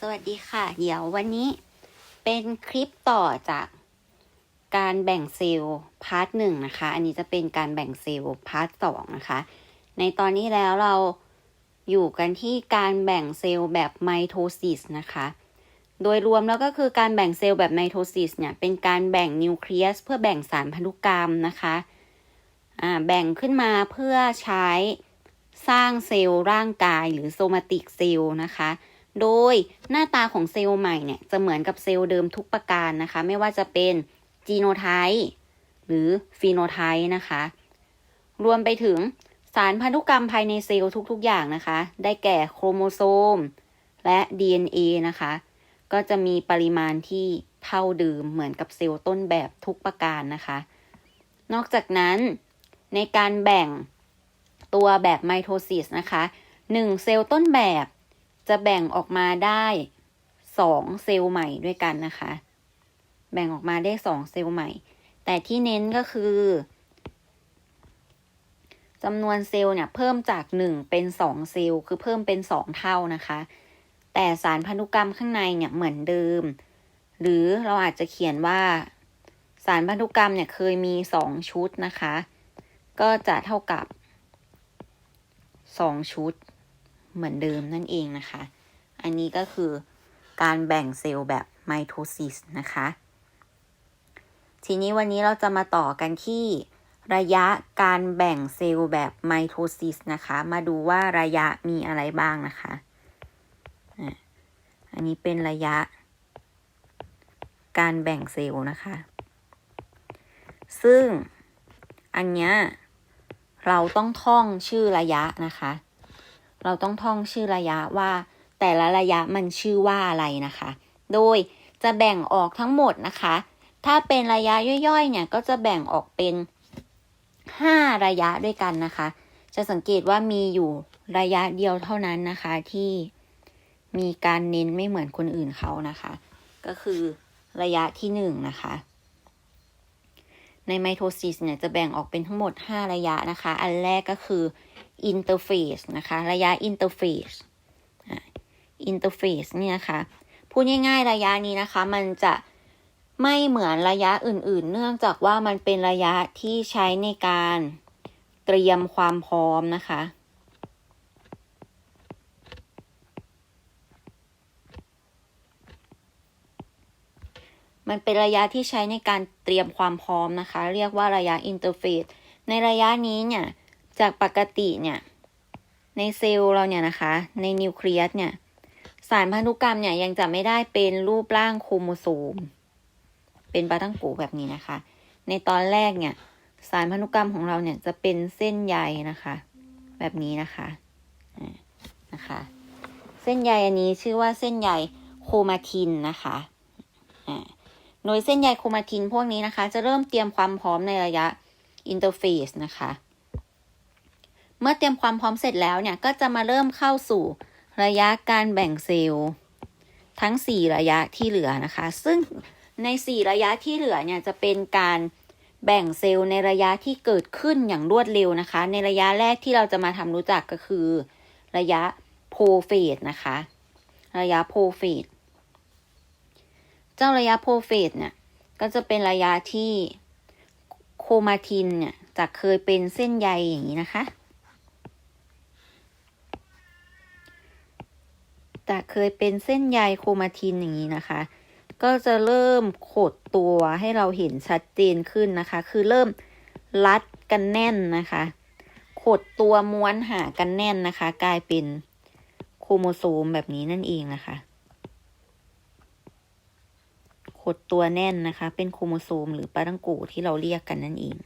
สวัสดีค่ะ เดี๋ยววันนี้เป็นคลิปต่อจากการแบ่งเซลล์พาร์ทหนึ่งนะคะ อันนี้จะเป็นการแบ่งเซลล์พาร์ทสองนะคะ ในตอนนี้แล้วเราอยู่กันที่การแบ่งเซลล์แบบไมโทซิสนะคะ โดยรวมแล้วก็คือการแบ่งเซลล์แบบไมโทซิสเนี่ยเป็นการแบ่งนิวเคลียสเพื่อแบ่งสารพันธุกรรมนะคะอ่าแบ่งขึ้นมาเพื่อใช้สร้างเซลล์ร่างกายหรือโซมาติกเซลล์นะคะ โดยหน้าตาของเซลล์ใหม่เนี่ยจะเหมือนกับเซลล์เดิมทุกประการนะคะ ไม่ว่าจะเป็นจีโนไทป์หรือฟีโนไทป์นะคะ รวมไปถึงสารพันธุกรรมภายในเซลล์ทุกๆ อย่างนะคะ ได้แก่โครโมโซม และ DNA นะคะ ก็จะมีปริมาณที่เท่าเดิมเหมือนกับเซลล์ต้นแบบทุกประการนะคะ นอกจากนั้นในการแบ่งตัวแบบไมโทซิสนะคะหนึ่งเซลล์ต้นแบบ จะแบ่งออกมาได้สองเซลล์ใหม่ด้วยกันนะคะ แบ่งออกมาได้สองเซลล์ใหม่ แต่ที่เน้นก็คือจำนวนเซลล์เนี่ยเพิ่มจากหนึ่งเป็นสองเซลล์คือเพิ่มเป็นสองเท่านะคะ แต่สารพันธุกรรมข้างในเนี่ยเหมือนเดิม หรือเราอาจจะเขียนว่า สารพันธุกรรมเนี่ยเคยมีสองชุดนะคะ ก็จะเท่ากับสองชุด เหมือนเดิมนั่นเองนะคะ อันนี้ก็คือการแบ่งเซลล์แบบไมโทซิสนะคะ ทีนี้วันนี้เราจะมาต่อกันที่ระยะการแบ่งเซลล์แบบไมโทซิสนะคะ มาดูว่าระยะมีอะไรบ้างนะคะ อันนี้เป็นระยะ การแบ่งเซลล์นะคะ ซึ่งอันเนี้ยเราต้องท่องชื่อระยะนะคะ เราต้องท่องชื่อระยะว่า แต่ละระยะมันชื่อว่าอะไรนะคะ โดยจะแบ่งออกทั้งหมดนะคะ ถ้าเป็นระยะย่อยๆ เนี่ยก็จะแบ่งออกเป็น 5 ระยะด้วยกันนะคะ จะสังเกตว่ามีอยู่ระยะเดียวเท่านั้นนะคะที่มีการเน้นไม่เหมือนคนอื่นเขานะคะ ก็คือระยะที่1นนะคะ ในไมโทซิสเนี่ยจะแบ่งออกเป็นทั้งหมด 5 ระยะนะคะ อันแรกก็คือ อินเตอร์เฟสนะคะระยะอินเตอร์เฟสอินเตอร์เฟสเนี่ยนะคะพูดง่ายๆระยะนี้นะคะ มันจะไม่เหมือนระยะอื่นๆ เนื่องจากว่ามันเป็นระยะที่ใช้ในการเตรียมความพร้อมนะคะมันเป็นระยะที่ใช้ในการเตรียมความพร้อมนะคะ เรียกว่าระยะอินเตอร์เฟสในระยะนี้เนี่ย จากปกติเนี่ยในเซลล์เราเนี่ยนะคะ ในนิวเคลียสเนี่ย สารพันธุกรรมเนี่ยยังจะไม่ได้เป็นรูปร่างโครโมโซม เป็นปลาตั้งโกแบบนี้นะคะ ในตอนแรกเนี่ย สารพันธุกรรมของเราเนี่ยจะเป็นเส้นใยนะคะ แบบนี้นะคะนะคะ เส้นใยอันนี้ชื่อว่าเส้นใยโคมาทินนะคะโดยเส้นใยโคมาทินพวกนี้นะคะ จะเริ่มเตรียมความพร้อมในระยะอินเตอร์เฟสนะคะ เมื่อเตรียมความพร้อมเสร็จแล้วเนี่ยก็จะมาเริ่มเข้าสู่ระยะการแบ่งเซลล์ทั้ง 4 ระยะที่เหลือนะคะ ซึ่งใน 4 ระยะที่เหลือเนี่ยจะเป็นการแบ่งเซลล์ในระยะที่เกิดขึ้นอย่างรวดเร็วนะคะ ในระยะแรกที่เราจะมาทำรู้จักก็คือ ระยะโพเฟสนะคะ ระยะโพเฟสเจ้าระยะโพเฟสเนี่ยก็จะเป็นระยะที่โคมาทินเนี่ยจะเคยเป็นเส้นใยอย่างนี้นะคะ จะเคยเป็นเส้นใยโครมาทินอย่างนี้นะคะ ก็จะเริ่มขดตัวให้เราเห็นชัดเจนขึ้นนะคะ คือเริ่มรัดกันแน่นนะคะ ขดตัวม้วนหากันแน่นนะคะ กลายเป็นโครโมโซมแบบนี้นั่นเองนะคะ ขดตัวแน่นนะคะ เป็นโครโมโซมหรือปาตังโกที่เราเรียกกันนั่นเอง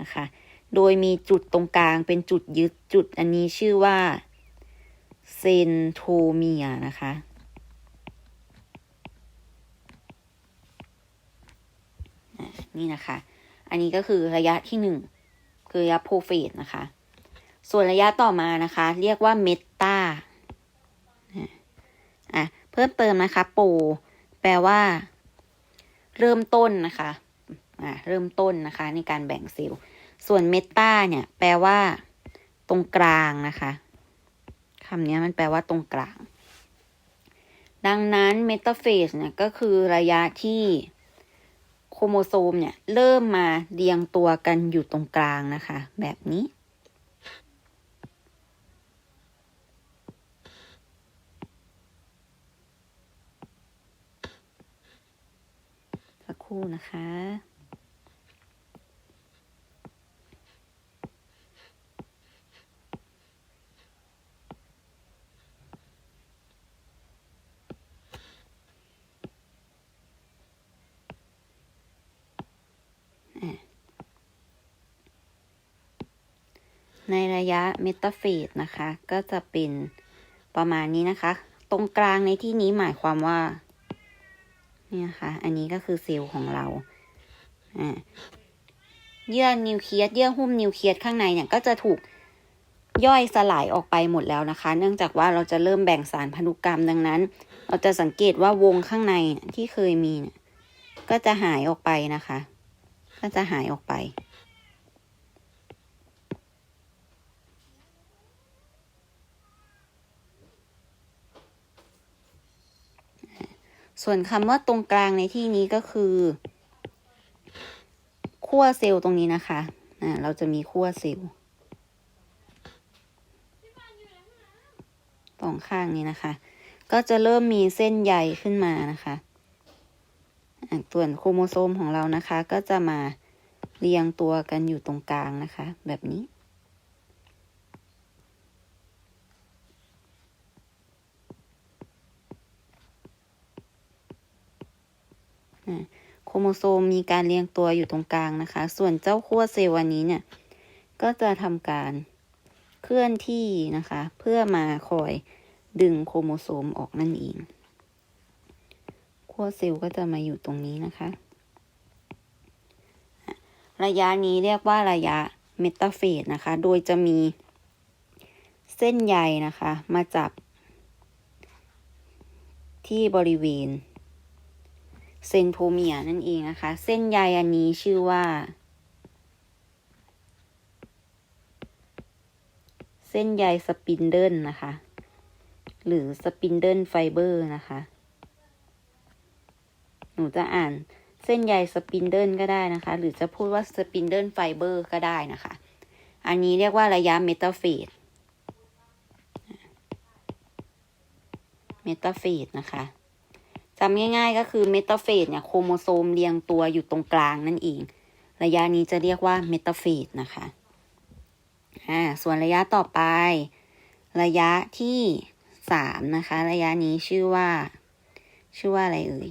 นะคะ โดยมีจุดตรงกลางเป็นจุดยึดจุดอันนี้ชื่อว่า เซนโทเมียนะคะ นี่นะคะ อันนี้ก็คือระยะที่หนึ่งคือระยะโพเฟสนะคะ ส่วนระยะต่อมานะคะ เรียกว่าเมตาอะเพิ่มเติมนะคะโปแปลว่า เริ่มต้นนะคะอะเริ่มต้นนะคะ ในการแบ่งเซลล์ ส่วนเมตาเนี่ย แปลว่า ตรงกลางนะคะำนี้มันแปลว่าตรงกลาง ดังนั้นเมตาเฟสเนี่ยก็คือระยะที่โครโมโซมเนี่ยเริ่มมาเรียงตัวกันอยู่ตรงกลางนะคะ แบบนี้ สักครู่นะคะ ยะเมตาเฟสนะคะ ก็จะเป็นประมาณนี้นะคะ ตรงกลางในที่นี้หมายความว่า เนี่ยค่ะ อันนี้ก็คือเซลล์ของเราอ่าเยื่อนิวเคลียสเยื่อหุ้มนิวเคลียสข้างในเนี่ยก็จะถูกย่อยสลายออกไปหมดแล้วนะคะ เนื่องจากว่าเราจะเริ่มแบ่งสารพันธุกรรมดังนั้น เราจะสังเกตว่าวงข้างในที่เคยมีเนี่ยก็จะหายออกไปนะคะ ก็จะหายออกไป ส่วนคำว่าตรงกลางในที่นี้ก็คือขั้วเซลล์ตรงนี้นะคะอ่าเราจะมีขั้วเซลล์ตรงข้างนี้นะคะ ก็จะเริ่มมีเส้นใยขึ้นมานะคะส่วนโครโมโซมของเรานะคะ ก็จะมาเรียงตัวกันอยู่ตรงกลางนะคะ แบบนี้ โครโมโซมมีการเรียงตัวอยู่ตรงกลางนะคะ ส่วนเจ้าขั้วเซลล์อันนี้เนี่ย ก็จะทำการเคลื่อนที่นะคะ เพื่อมาคอยดึงโครโมโซมออกนั่นเองขั้วเซลล์ก็จะมาอยู่ตรงนี้นะคะ ระยะนี้เรียกว่าระยะเมตาเฟสนะคะ โดยจะมีเส้นใยนะคะ มาจับที่บริเวณ เซนโทเมียนั่นเองนะคะ เส้นใยอันนี้ชื่อว่า เส้นใยสปินเดิลนะคะ หรือสปินเดิลไฟเบอร์นะคะ หนูจะอ่านเส้นใยสปินเดิลก็ได้นะคะ หรือจะพูดว่าสปินเดิลไฟเบอร์ก็ได้นะคะ อันนี้เรียกว่าระยะเมตาเฟสเมตาเฟสนะคะ จำง่าย ๆ ก็คือเมตาเฟสเนี่ยโครโมโซมเรียงตัวอยู่ตรงกลางนั่นเอง ระยะนี้จะเรียกว่าเมตาเฟสนะคะอ่าส่วนระยะต่อไป ระยะที่สามนะคะ ระยะนี้ชื่อว่า ชื่อว่าอะไรเอ่ย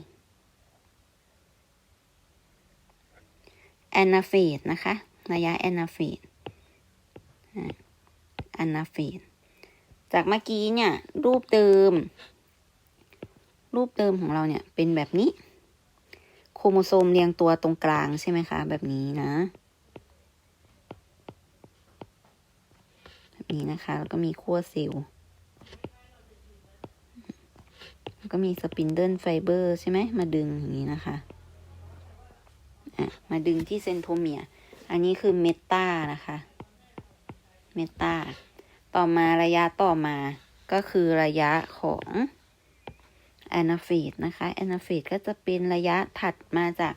แอนนาเฟสนะคะ ระยะแอนนาเฟสแอนนาเฟสจากเมื่อกี้เนี่ย รูปเดิม รูปเดิมของเราเนี่ยเป็นแบบนี้ โครโมโซมเรียงตัวตรงกลางใช่ไหมคะ แบบนี้นะ แบบนี้นะคะ แล้วก็มีขั้วเซลล์แล้วก็มีสปินเดิลไฟเบอร์ใช่ไหมมาดึงอย่างนี้นะคะอะมาดึงที่เซนโทเมีย อันนี้คือเมตานะคะ เมตาต่อมาระยะต่อมาก็คือระยะของ แอนาเฟสนะคะแอนาเฟสก็จะเป็นระยะถัดมาจาก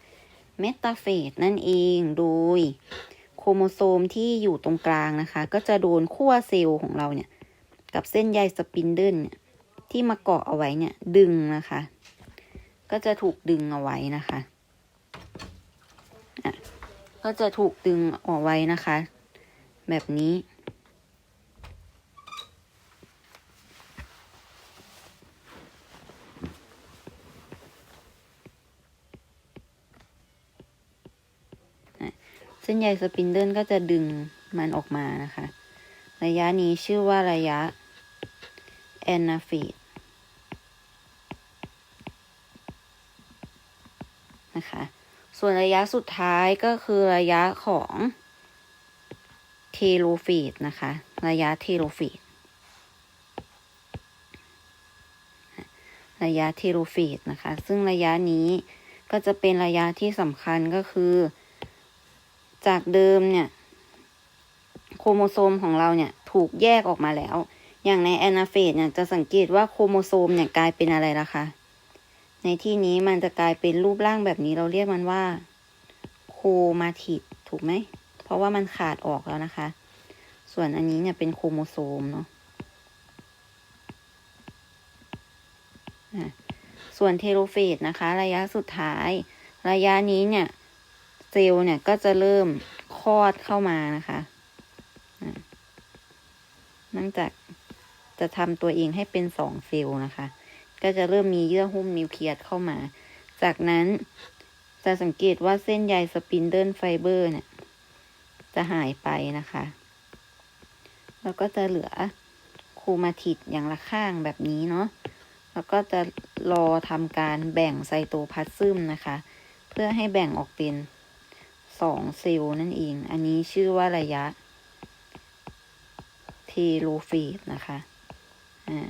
เมตาเฟสนั่นเองโดยโครโมโซมที่อยู่ตรงกลางนะคะ ก็จะโดนขั้วเซลล์ของเราเนี่ย กับเส้นใยสปินเดิลเนี่ยที่มาเกาะเอาไว้เนี่ยดึงนะคะ ก็จะถูกดึงเอาไว้นะคะะก็จะถูกดึงเอาไว้นะคะ แบบนี้ เส้ นใยสปินเดิลก็จะดึงมันออกมานะคะ ระยะนี้ชื่อว่าระยะแอนนาฟีดนะคะ ส่วนระยะสุดท้ายก็คือระยะของเทโลฟีดนะคะ ระยะเทโลฟีดระยะเทโลฟีดนะคะ ซึ่งระยะนี้ก็จะเป็นระยะที่สำคัญก็คือ จากเดิมเนี่ย โครโมโซมของเราเนี่ยถูกแยกออกมาแล้ว อย่างในแอนาเฟสเนี่ยจะสังเกตว่าโครโมโซมเนี่ยกลายเป็นอะไรล่ะคะ ในที่นี้มันจะกลายเป็นรูปร่างแบบนี้เราเรียกมันว่าโครมาติดถูกไหม เพราะว่ามันขาดออกแล้วนะคะ ส่วนอันนี้เนี่ยเป็นโครโมโซมเนาะอะส่วนเทโลเฟสนะคะ ระยะสุดท้าย ระยะนี้เนี่ย เซลล์เนี่ยก็จะเริ่มคลอดเข้ามานะคะเนื่องจากจะทำตัวเองให้เป็นสองเซลล์นะคะ ก็จะเริ่มมีเยื่อหุ้มนิวเคลียสเข้ามา จากนั้นจะสังเกตว่าเส้นใยสปินเดิลไฟเบอร์เนี่ย จะหายไปนะคะ แล้วก็จะเหลือโครมาติดอย่างละข้างแบบนี้เนาะ แล้วก็จะรอทำการแบ่งไซโตพลาซึมนะคะ เพื่อให้แบ่งออกเป็น สองเซลล์นั่นเอง อันนี้ชื่อว่าระยะเทโลเฟสนะคะอ่า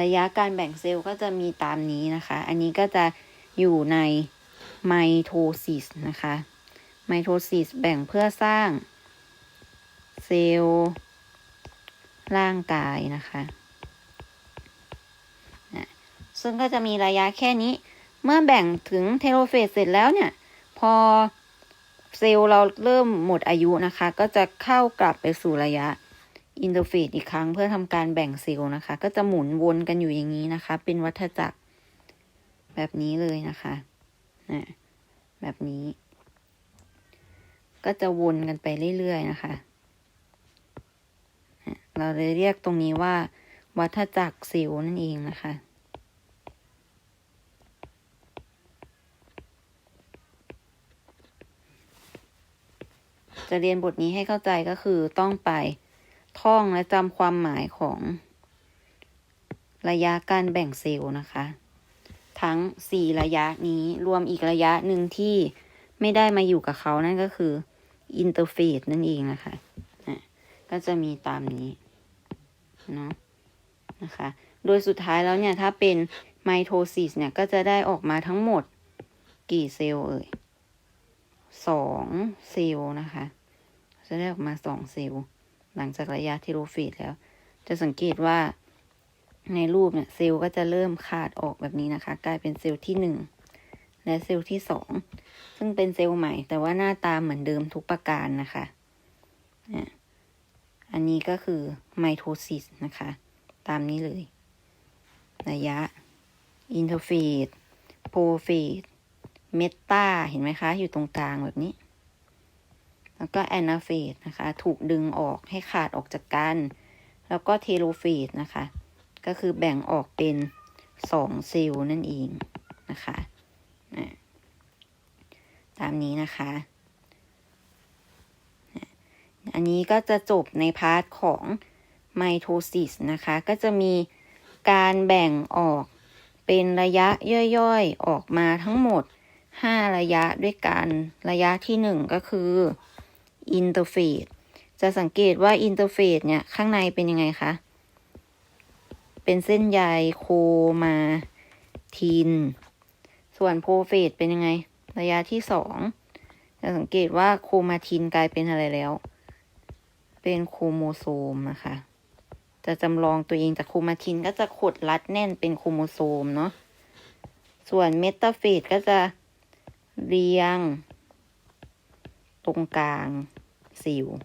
ระยะการแบ่งเซลล์ก็จะมีตามนี้นะคะ อันนี้ก็จะอยู่ในไมโทซิสนะคะ ไมโทซิสแบ่งเพื่อสร้างเซลล์ร่างกายนะคะนะซึ่งก็จะมีระยะแค่นี้ เมื่อแบ่งถึงเทโลเฟสเสร็จแล้วเนี่ย พอ เซลล์เราเริ่มหมดอายุนะคะ ก็จะเข้ากลับไปสู่ระยะอินเตอร์เฟสอีกครั้งเพื่อทำการแบ่งเซลล์นะคะ ก็จะหมุนวนกันอยู่อย่างนี้นะคะ เป็นวัฏจักรแบบนี้เลยนะคะนะแบบนี้ ก็จะวนกันไปเรื่อยๆนะคะอะเราเลยเรียกตรงนี้ว่า วัฏจักรเซลล์นั่นเองนะคะ จะเรียนบทนี้ให้เข้าใจก็คือต้องไปท่องและจำความหมายของระยะการแบ่งเซลล์นะคะ ทั้งสี่ระยะนี้รวมอีกระยะหนึ่งที่ไม่ได้มาอยู่กับเขานั่นก็คืออินเตอร์เฟสนั่นเองนะคะะก็จะมีตามนี้เนาะนะคะ โดยสุดท้ายแล้วเนี่ย ถ้าเป็นไมโทซิสเนี่ย ก็จะได้ออกมาทั้งหมดกี่เซลล์เอ่ยสองเซลล์นะคะ จะได้ออกมาสองเซลล์หลังจากระยะเทโลเฟสแล้ว จะสังเกตว่าในรูปเนี่ยเซลล์ก็จะเริ่มขาดออกแบบนี้นะคะ กลายเป็นเซลล์ที่หนึ่งและเซลล์ที่สองซึ่งเป็นเซลล์ใหม่ แต่ว่าหน้าตาเหมือนเดิมทุกประการนะคะอะอันนี้ก็คือไมโทซิสนะคะ ตามนี้เลย ระยะอินเทอร์เฟสโปรเฟสเมตาเห็นไหมคะ อยู่ตรงกลางแบบนี้ แล้วก็แอนาเฟสนะคะ ถูกดึงออกให้ขาดออกจากกัน แล้วก็เทโลเฟสนะคะ ก็คือแบ่งออกเป็นสองเซลล์นั่นเองนะคะตามนี้นะคะ อันนี้ก็จะจบในพาร์ทของไมโทซิสนะคะ ก็จะมีการแบ่งออกเป็นระยะย่อยๆ ออกมาทั้งหมด 5 ระยะด้วยกัน ระยะที่ 1 ก็คือ อินเตอร์เฟสจะสังเกตว่าอินเตอร์เฟสเนี่ย ข้างในเป็นยังไงคะ เป็นเส้นใยโคมาทิน ส่วนโพรเฟสเป็นยังไง ระยะที่สองจะสังเกตว่าโคมาทินกลายเป็นอะไรแล้ว เป็นโครโมโซมนะคะ จะจำลองตัวเองจากโครมาทินก็จะขดรัดแน่นเป็นโครโมโซมเนาะ ส่วนเมตาเฟสก็จะเรียง ตรงกลางเซลล์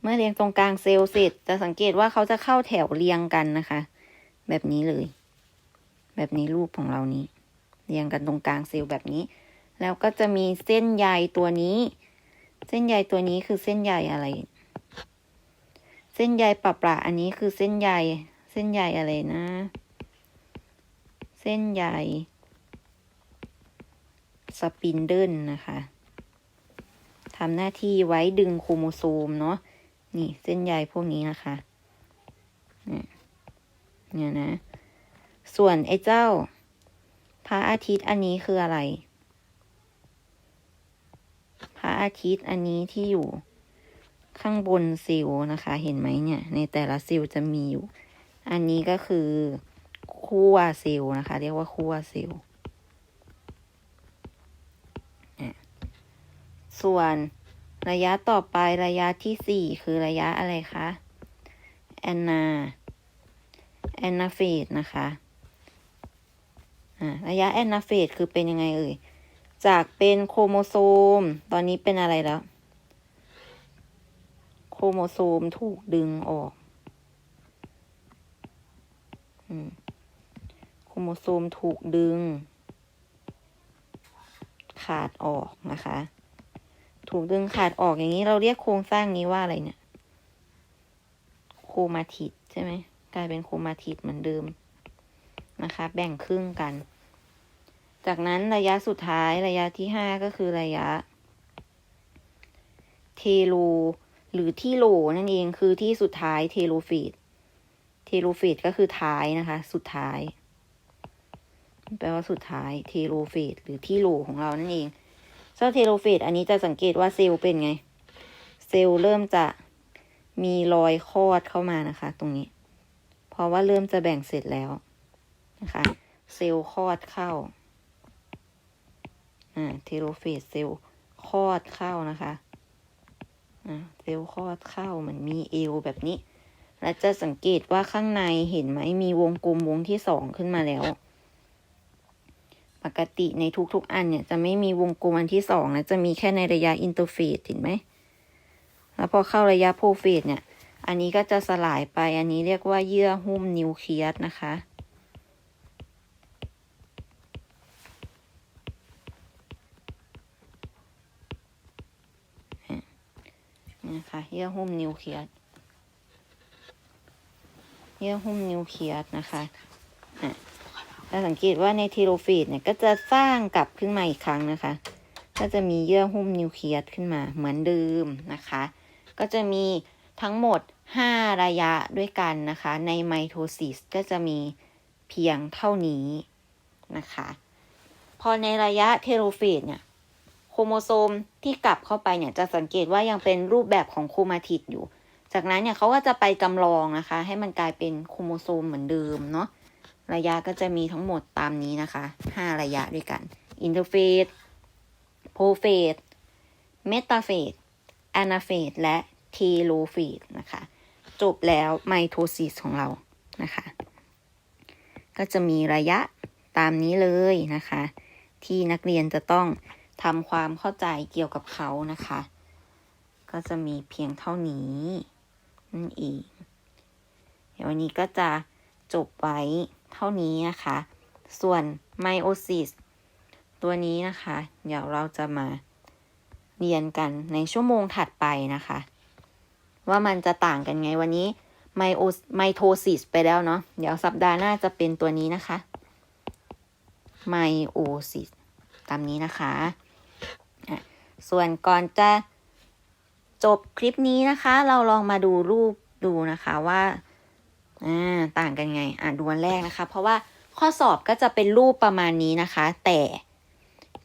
เมื่อเรียงตรงกลางเซลล์เสร็จจะสังเกตว่าเขาจะเข้าแถวเรียงกันนะคะ แบบนี้เลย แบบนี้รูปของเรานี้ เรียงกันตรงกลางเซลล์แบบนี้ แล้วก็จะมีเส้นใยตัวนี้ เส้นใยตัวนี้คือเส้นใยอะไร เส้นใยปะปะอันนี้คือเส้นใย เส้นใยอะไรนะ เส้นใย สปินเดิลนะคะทำหน้าที่ไว้ดึงโครโมโซมเนาะนี่เส้นใยพวกนี้นะคะเนี่ยนะ ส่วนไอ้เจ้า พระอาทิตย์อันนี้คืออะไร พระอาทิตย์อันนี้ที่อยู่ข้างบนเซลล์นะคะ เห็นไหมเนี่ย ในแต่ละเซลล์จะมีอยู่ อันนี้ก็คือขั้วเซลล์นะคะ เรียกว่าขั้วเซลล์อะ ส่วนระยะต่อไประยะที่สี่คือระยะอะไรคะแอนนาแอนนาเฟสนะคะระยะแอนนาเฟสคือเป็นยังไงเอ่ย จากเป็นโครโมโซม ตอนนี้เป็นอะไรแล้ว โครโมโซมถูกดึงออกโครโมโซมถูกดึง ขาดออกนะคะ ถูกดึงขาดออกอย่างนี้ เราเรียกโครงสร้างนี้ว่าอะไรเนี่ย โครมาทิดใช่ไหมกลายเป็นโครมาทิดเหมือนเดิมนะคะ แบ่งครึ่งกัน จากนั้นระยะสุดท้ายระยะที่ห้าก็คือระยะ เทโล หรือที่โลนั่นเองคือที่สุดท้ายเทโลฟีดเทโลฟีดก็คือท้ายนะคะ สุดท้ายแปลว่าสุดท้ายเทโลเฟสหรือที่โลของเรานั่นเอง เจ้าเทโลเฟสอันนี้จะสังเกตว่าเซลล์เป็นไง เซลล์เริ่มจะมีรอยคลอดเข้ามานะคะ ตรงนี้ เพราะว่าเริ่มจะแบ่งเสร็จแล้วนะคะ เซลล์คลอดเข้าอ่าเทโลเฟสเซลล์คลอดเข้านะคะอ่าเซลล์คลอดเข้าเหมือนมีเอวแบบนี้ และจะสังเกตว่าข้างในเห็นไหมมีวงกลมวงที่สองขึ้นมาแล้ว ปกติในทุกๆอันเนี่ยจะไม่มีวงกลมอันที่สองนะจะมีแค่ในระยะอินเตอร์เฟสเห็นไหม แล้วพอเข้าระยะโพเฟสเนี่ย อันนี้ก็จะสลายไปอันนี้เรียกว่าเยื่อหุ้มนิวเคลียสนะคะ นี่นะคะเยื่อหุ้มนิวเคลียสเยื่อหุ้มนิวเคลียสนะคะอะ ถ้าสังเกตว่าในเทโลเฟสเนี่ยก็จะสร้างกลับขึ้นมาอีกครั้งนะคะ ก็จะมีเยื่อหุ้มนิวเคลียสขึ้นมาเหมือนเดิมนะคะ ก็จะมีทั้งหมด 5 ระยะด้วยกันนะคะ ในไมโทซิสก็จะมีเพียงเท่านี้นะคะ พอในระยะเทโลเฟสเนี่ยโครโมโซมที่กลับเข้าไปเนี่ยจะสังเกตว่ายังเป็นรูปแบบของโครมาติดอยู่ จากนั้นเนี่ยเขาก็จะไปจำลองนะคะ ให้มันกลายเป็นโครโมโซมเหมือนเดิมเนาะ ระยะก็จะมีทั้งหมดตามนี้นะคะ 5 ระยะด้วยกัน อินเทอร์เฟสโพเฟสเมตาเฟสแอนาเฟสและเทโลเฟสนะคะ จบแล้วไมโทซิสของเรานะคะ ก็จะมีระยะตามนี้เลยนะคะ ที่นักเรียนจะต้องทำความเข้าใจเกี่ยวกับเขานะคะ ก็จะมีเพียงเท่านี้นั่นเองเดี๋ยววันนี้ก็จะจบไว้ เท่านี้นะคะ ส่วนไมโอซิสตัวนี้นะคะ เดี๋ยวเราจะมาเรียนกันในชั่วโมงถัดไปนะคะ ว่ามันจะต่างกันไงวันนี้ไมโอไมโทซิสไปแล้วเนาะเดี๋ยวสัปดาห์หน้าจะเป็นตัวนี้นะคะไมโอซิสตามนี้นะคะอะส่วนก่อนจะจบคลิปนี้นะคะ เราลองมาดูรูปดูนะคะว่า อ่าต่างกันไง อ่าดูอันแรกนะคะ เพราะว่าข้อสอบก็จะเป็นรูปประมาณนี้นะคะ แต่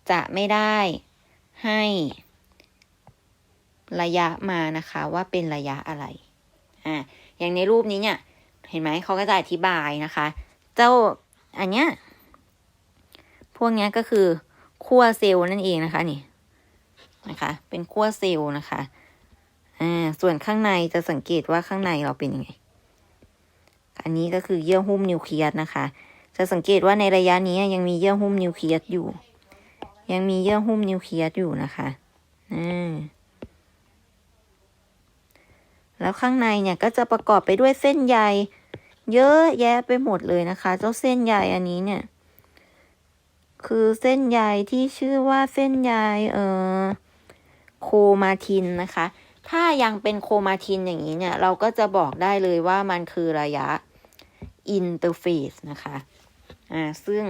จะไม่ได้ให้ระยะมานะคะว่าเป็นระยะอะไร อ่าอย่างในรูปนี้เนี่ย เห็นไหมเขาก็จะอธิบายนะคะ เจ้าอันเนี้ยพวกเนี้ยก็คือขั้วเซลล์นั่นเองนะคะนี่นะคะ เป็นขั้วเซลล์นะคะ อ่า ส่วนข้างในจะสังเกตว่าข้างในเราเป็นยังไง อันนี้ก็คือเยื่อหุ้มนิวเคลียสนะคะ จะสังเกตว่าในระยะนี้ยังมีเยื่อหุ้มนิวเคลียสอยู่ ยังมีเยื่อหุ้มนิวเคลียสอยู่นะคะอ่าแล้วข้างในเนี่ยก็จะประกอบไปด้วยเส้นใยเยอะแยะไปหมดเลยนะคะ เจ้าเส้นใยอันนี้เนี่ย คือเส้นใยที่ชื่อว่าเส้นใยเอ่อโคมาทินนะคะ ถ้ายังเป็นโคมาทินอย่างนี้เนี่ย เราก็จะบอกได้เลยว่ามันคือระยะ อินเตอร์เฟสนะคะอ่าซึ่ง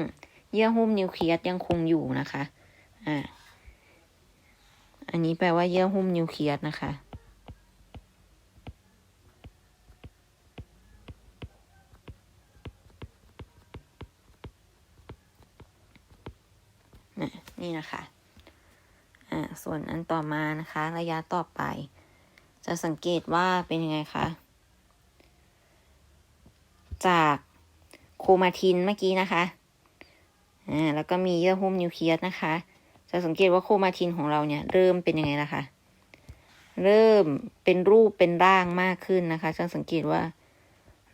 เยื่อหุ้มนิวเคลียสยังคงอยู่นะคะอ่าอันนี้แปลว่าเยื่อหุ้มนิวเคลียสนะคะนี่นะคะ อ่า ส่วนอันต่อมานะคะ ระยะต่อไป จะสังเกตว่าเป็นยังไงคะ จากโคมาทินเมื่อกี้นะคะอ่าแล้วก็มีเยื่อหุ้มนิวเคลียสนะคะ จะสังเกตว่าโคมาทินของเราเนี่ยเริ่มเป็นยังไงล่ะคะ เริ่มเป็นรูปเป็นร่างมากขึ้นนะคะจะสังเกตว่า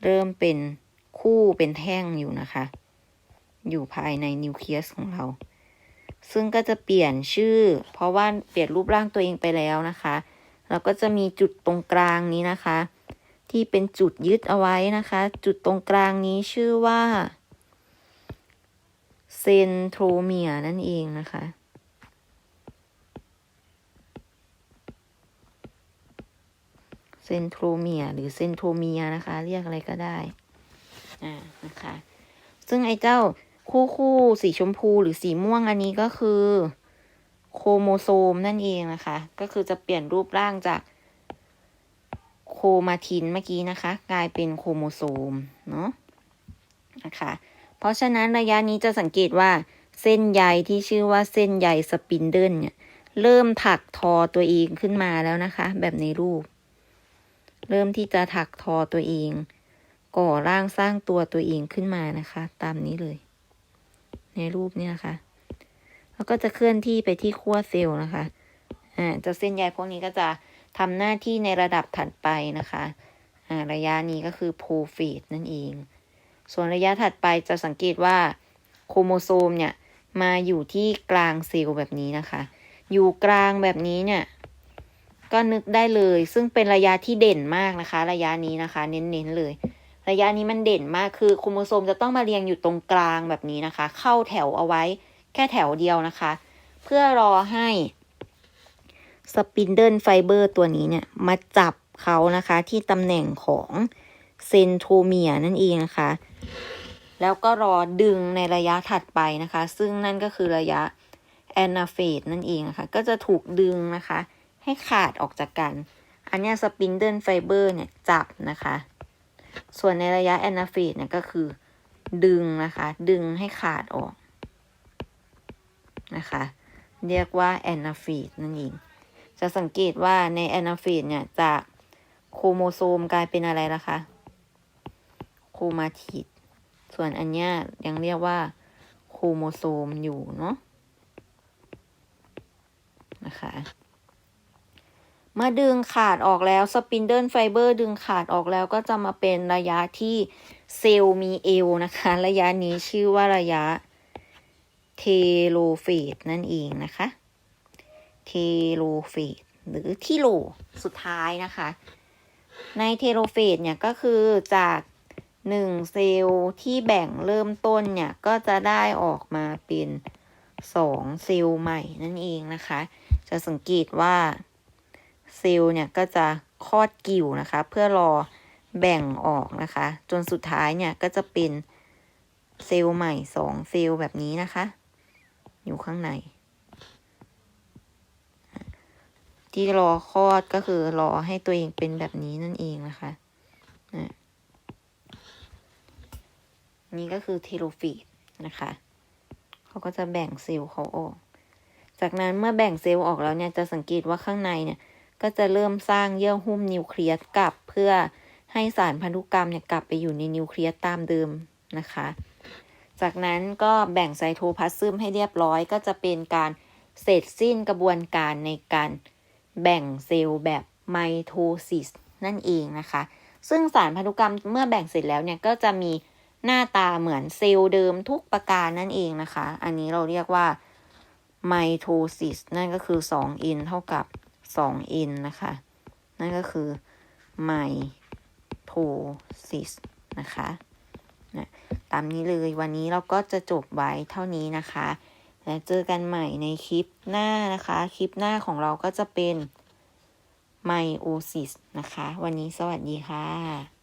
เริ่มเป็นคู่เป็นแท่งอยู่นะคะ อยู่ภายในนิวเคลียสของเรา ซึ่งก็จะเปลี่ยนชื่อ เพราะว่าเปลี่ยนรูปร่างตัวเองไปแล้วนะคะแล้วก็จะมีจุดตรงกลางนี้นะคะ ที่เป็นจุดยึดเอาไว้นะคะ จุดตรงกลางนี้ชื่อว่าเซนโทรเมียนั่นเองนะคะ เซนโทรเมียหรือเซนโทรเมียนะคะ เรียกอะไรก็ได้อ่านะคะ ซึ่งไอ้เจ้าคู่คู่สีชมพูหรือสีม่วงอันนี้ก็คือ โครโมโซมนั่นเองนะคะ ก็คือจะเปลี่ยนรูปร่างจาก โคมาทินเมื่อกี้นะคะ กลายเป็นโครโมโซมเนาะนะคะเพราะฉะนั้นระยะนี้จะสังเกตว่าเส้นใยที่ชื่อว่าเส้นใยสปินเดิลเนี่ยเริ่มถักทอตัวเองขึ้นมาแล้วนะคะ แบบในรูป เริ่มที่จะถักทอตัวเอง ก่อร่างสร้างตัวตัวเองขึ้นมานะคะ ตามนี้เลย ในรูปนี้นะคะแล้วก็จะเคลื่อนที่ไปที่ขั้วเซลล์นะคะอ่าจะเส้นใยพวกนี้ก็จะ ทำหน้าที่ในระดับถัดไปนะคะอ่าระยะนี้ก็คือโพเฟสนั่นเอง ส่วนระยะถัดไปจะสังเกตว่าโครโมโซมเนี่ยมาอยู่ที่กลางเซลล์แบบนี้นะคะ อยู่กลางแบบนี้เนี่ย ก็นึกได้เลย ซึ่งเป็นระยะที่เด่นมากนะคะ ระยะนี้นะคะ เน้นๆเลย ระยะนี้มันเด่นมากคือโครโมโซมจะต้องมาเรียงอยู่ตรงกลางแบบนี้นะคะ เข้าแถวเอาไว้แค่แถวเดียวนะคะ เพื่อรอให้ สปินเดิลไฟเบอร์ตัวนี้เนี่ย มาจับเขานะคะที่ตำแหน่งของเซนโทเมียนั่นเองนะคะ แล้วก็รอดึงในระยะถัดไปนะคะ ซึ่งนั่นก็คือระยะแอนนาเฟสนั่นเองนะคะ ก็จะถูกดึงนะคะ ให้ขาดออกจากกัน อันนี้สปินเดิลไฟเบอร์เนี่ยจับนะคะ ส่วนในระยะแอนนาเฟสเนี่ยก็คือดึงนะคะ ดึงให้ขาดออกนะคะ เรียกว่าแอนนาเฟสนั่นเอง จะสังเกตว่าในแอนาเฟสเนี่ยจากโครโมโซมกลายเป็นอะไรล่ะคะ โครมาทิด ส่วนอันเนี้ยยังเรียกว่าโครโมโซมอยู่เนาะนะคะเมื่อดึงขาดออกแล้วสปินเดิลไฟเบอร์ดึงขาดออกแล้วก็จะมาเป็นระยะที่เซลล์มีเอวนะคะ ระยะนี้ชื่อว่าระยะเทโลเฟสนั่นเองนะคะ เทโลเฟสหรือที่โลสุดท้ายนะคะ ในเทโลเฟสเนี่ยก็คือจากหนึ่งเซลล์ที่แบ่งเริ่มต้นเนี่ย ก็จะได้ออกมาเป็นสองเซลล์ใหม่นั่นเองนะคะ จะสังเกตว่าเซลล์เนี่ยก็จะคลอดกิ่วนะคะ เพื่อรอแบ่งออกนะคะ จนสุดท้ายเนี่ยก็จะเป็นเซลล์ใหม่สองเซลล์แบบนี้นะคะ อยู่ข้างใน ที่รอคลอดก็คือรอให้ตัวเองเป็นแบบนี้นั่นเองนะคะนะนี่ก็คือเทโลฟีดนะคะ เขาก็จะแบ่งเซลล์เขาออก จากนั้นเมื่อแบ่งเซลล์ออกแล้วเนี่ยจะสังเกตว่าข้างในเนี่ยก็จะเริ่มสร้างเยื่อหุ้มนิวเคลียสกลับเพื่อให้สารพันธุกรรมเนี่ยกลับไปอยู่ในนิวเคลียสตามเดิมนะคะ จากนั้นก็แบ่งไซโทพลาซึมให้เรียบร้อยก็จะเป็นการเสร็จสิ้นกระบวนการในการ แบ่งเซลล์แบบไมโทซิสนั่นเองนะคะ ซึ่งสารพันธุกรรมเมื่อแบ่งเสร็จแล้วเนี่ยก็จะมีหน้าตาเหมือนเซลล์เดิมทุกประการนั่นเองนะคะ อันนี้เราเรียกว่าไมโทซิสนั่นก็คือ 2n เท่ากับ 2n นะคะ นั่นก็คือไมโทซิสนะคะนะตามนี้เลยวันนี้เราก็จะจบไว้เท่านี้นะคะ และเจอกันใหม่ในคลิปหน้านะคะ คลิปหน้าของเราก็จะเป็นไมโอซิสนะคะ วันนี้สวัสดีค่ะ